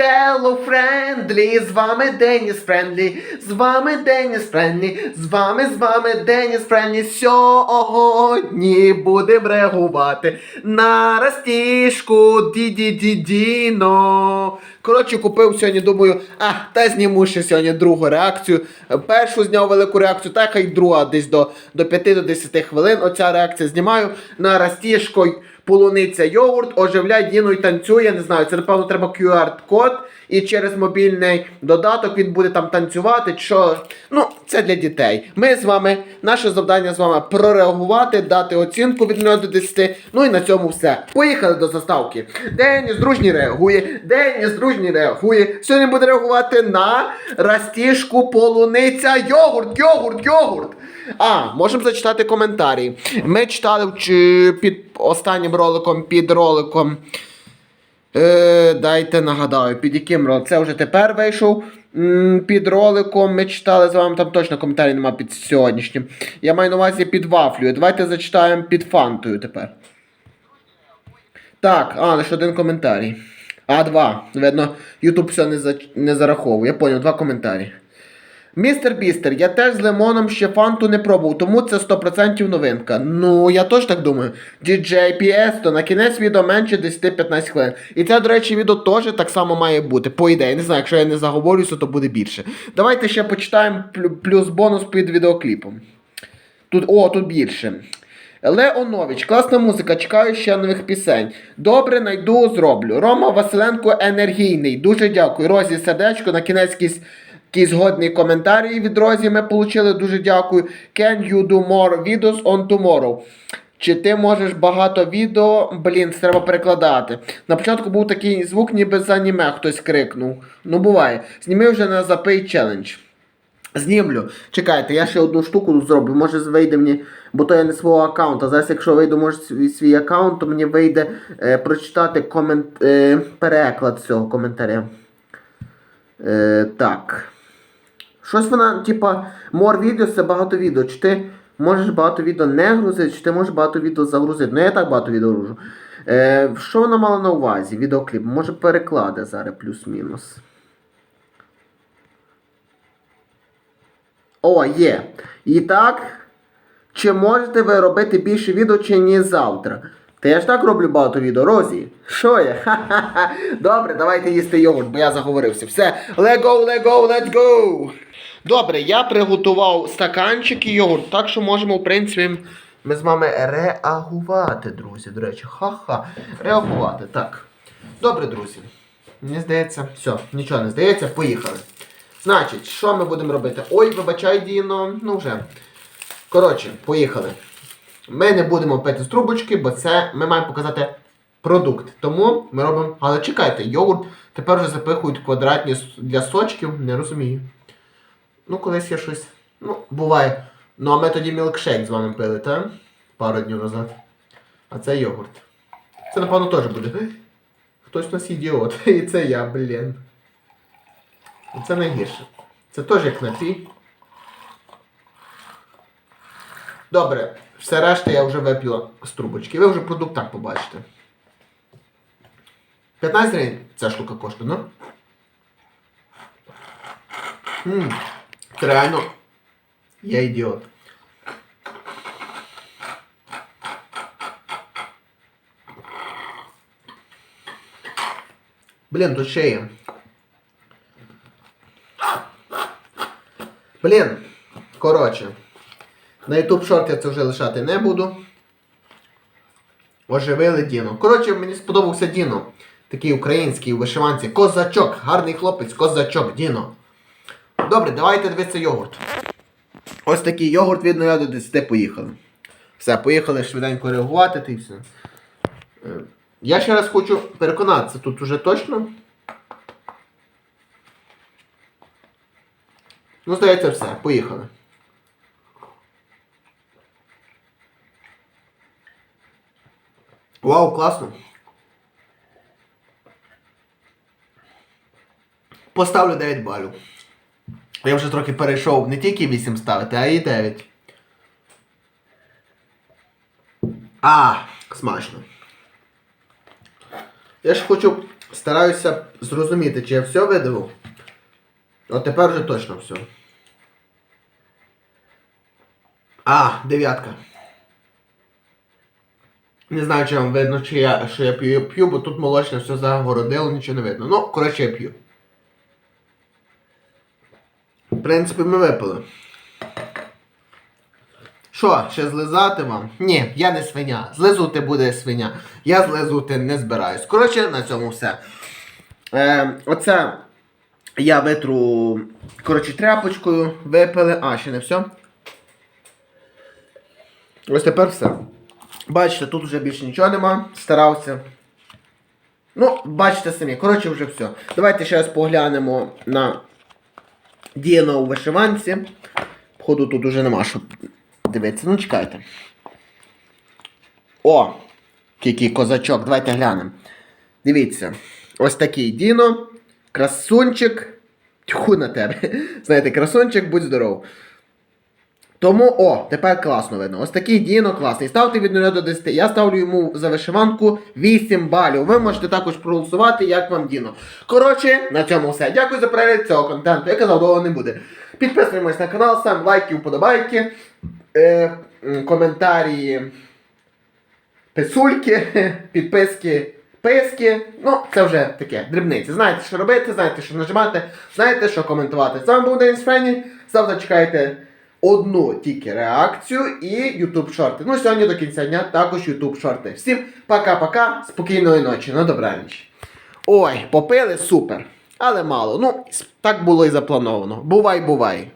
Hello, friendly, з вами Деніс Френдлі, з вами Деніс Френдлі, з вами, з вами Деніс Френдлі. Сьогодні будемо реагувати на растішку ді-ді-ді-діно. Коротше, купив сьогодні, думаю, а, та зніму ще сьогодні другу реакцію. Першу зняв велику реакцію, так і друга десь до, до 5-10 хвилин. Оця реакція знімаю на растішку полуниця йогурт, оживляє Діну і танцює. Не знаю, це напевно треба QR-код, і через мобільний додаток він буде там танцювати. Що ну це для дітей. Ми з вами, наше завдання з вами прореагувати, дати оцінку від 0 до 10. Ну і на цьому все. Поїхали до заставки. Деніс дружній реагує, Деніс дружній реагує. Сьогодні буде реагувати на растішку полуниця йогурт, йогурт, йогурт. А, можемо зачитати коментарі. Ми читали чи- під останнім роликом, під роликом. Е, дайте нагадаю, під яким роликом? Це вже тепер вийшов. м, Під роликом ми читали з вами, там точно коментарі немає під сьогоднішнім. Я маю на увазі під вафлею. Давайте зачитаємо під фантою тепер. Так, а, лише один коментарій. А, два. Видно, Ютуб все не, за... не зараховує. Я поняв, два коментарі. Містер Бістер, я теж з лимоном ще фанту не пробував, тому це 100% новинка. Ну, я теж так думаю. DJ PS, то на кінець відео менше 10-15 хвилин. І це, до речі, відео теж так само має бути. По ідеї, не знаю, якщо я не заговорюся, то буде більше. Давайте ще почитаємо плюс бонус під відеокліпом. Тут, о, тут більше. Леонович, класна музика, чекаю ще нових пісень. Добре, найду, зроблю. Рома Василенко енергійний. Дуже дякую. Розі сердечко, на кінець якийсь, якийсь годний коментарій від Розі ми отримали. Дуже дякую. Can you do more videos on tomorrow? Чи ти можеш багато відео, блін, це треба перекладати. На початку був такий звук, ніби з аніме хтось крикнув. Ну буває. Зніми вже на запий челендж. Знімлю. Чекайте, я ще одну штуку зроблю. Може вийде мені, бо то я не свого аккаунта. Зараз, якщо вийду, може свій, свій аккаунт, то мені вийде е, прочитати комент, е, переклад цього коментаря. Е, так. Щось вона, типа, more videos це багато відео. Чи ти можеш багато відео не грузити, чи ти можеш багато відео загрузити. Ну я так багато відео гружу. Е, що вона мала на увазі? Відеокліп. Може перекладе зараз плюс-мінус. О, є. І так, чи можете ви робити більше відео, чи ні завтра? Та я ж так роблю багато відео, Розі. Що я? Ха-ха-ха. Добре, давайте їсти йогурт, бо я заговорився. Все. Let go, let go, let's go. Добре, я приготував стаканчик і йогурт, так що можемо, в принципі, ми з вами реагувати, друзі. До речі, ха-ха. Реагувати, так. Добре, друзі. Мені здається, все, нічого не здається, поїхали. Значить, що ми будемо робити? Ой, вибачай, Діно, ну вже. Коротше, поїхали. Ми не будемо пити з трубочки, бо це ми маємо показати продукт. Тому ми робимо. Але чекайте, йогурт тепер вже запихують квадратні для сочків, не розумію. Ну, колись я щось. Ну, буває. Ну, а ми тоді мілкшейк з вами пили, так? Пару днів назад. А це йогурт. Це, напевно, теж буде. Хтось у нас ідіот. І це я, блін. Це найгірше. Це теж як напій. Добре, все решта я вже вип'ю з трубочки. Ви вже продукт так побачите. 15 гривень ця штука коштує, ну? Ммм, реально. Я ідіот. Блін, тут ще є. Блін, коротше. На YouTube шорт я це вже лишати не буду. Оживили Діно. Коротше, мені сподобався Діно. Такий український у вишиванці. Козачок. Гарний хлопець, козачок, Діно. Добре, давайте дивитися йогурт. Ось такий йогурт від 0 до 10 поїхали. Все, поїхали швиденько реагувати та все. Е, Я ще раз хочу переконатися, тут уже точно. Ну, здається, все, поїхали. Вау, класно. Поставлю 9 балів. Я вже трохи перейшов не тільки 8 ставити, а і 9. А, смачно. Я ж хочу Стараюся зрозуміти, чи я все видавив. От тепер вже точно все. А, дев'ятка. Не знаю, чи вам видно, чи я, що я п'ю, п'ю, бо тут молочне все загородило, нічого не видно. Ну, коротше, я п'ю. В принципі, ми випили. Що, ще злизати вам? Ні, я не свиня. Злизути буде свиня. Я злизути не збираюсь. Коротше, на цьому все. Е, оце я витру, коротше, тряпочкою, випили. А, ще не все. Ось тепер все. Бачите, тут вже більше нічого нема. Старався. Ну, бачите самі. Коротше, вже все. Давайте ще раз поглянемо на Діяна у вишиванці. Походу тут уже нема що дивитися. Ну, чекайте. О! Який козачок, давайте глянемо. Дивіться. Ось такий Діно. Красунчик. Тьху на тебе. Знаєте, красунчик, будь здоров. Тому, о, тепер класно видно. Ось такий Діно класний. Ставте від 0 до 10. Я ставлю йому за вишиванку 8 балів. Ви можете також проголосувати, як вам Діно. Коротше, на цьому все. Дякую за перегляд цього контенту. Я казав, довго не буде. Підписуємось на канал, сам лайки, вподобайки, е, коментарі, писульки, підписки, писки. Ну, це вже таке, дрібниці. Знаєте, що робити, знаєте, що нажимати, знаєте, що коментувати. З вами був Денис Френі. Завтра чекайте одну тільки реакцію і YouTube шорти. Ну, сьогодні до кінця дня також YouTube шорти. Всім пока-пока, спокійної ночі, на добраніч. Ой, попили супер. Але мало. Ну, так було і заплановано. Бувай, бувай.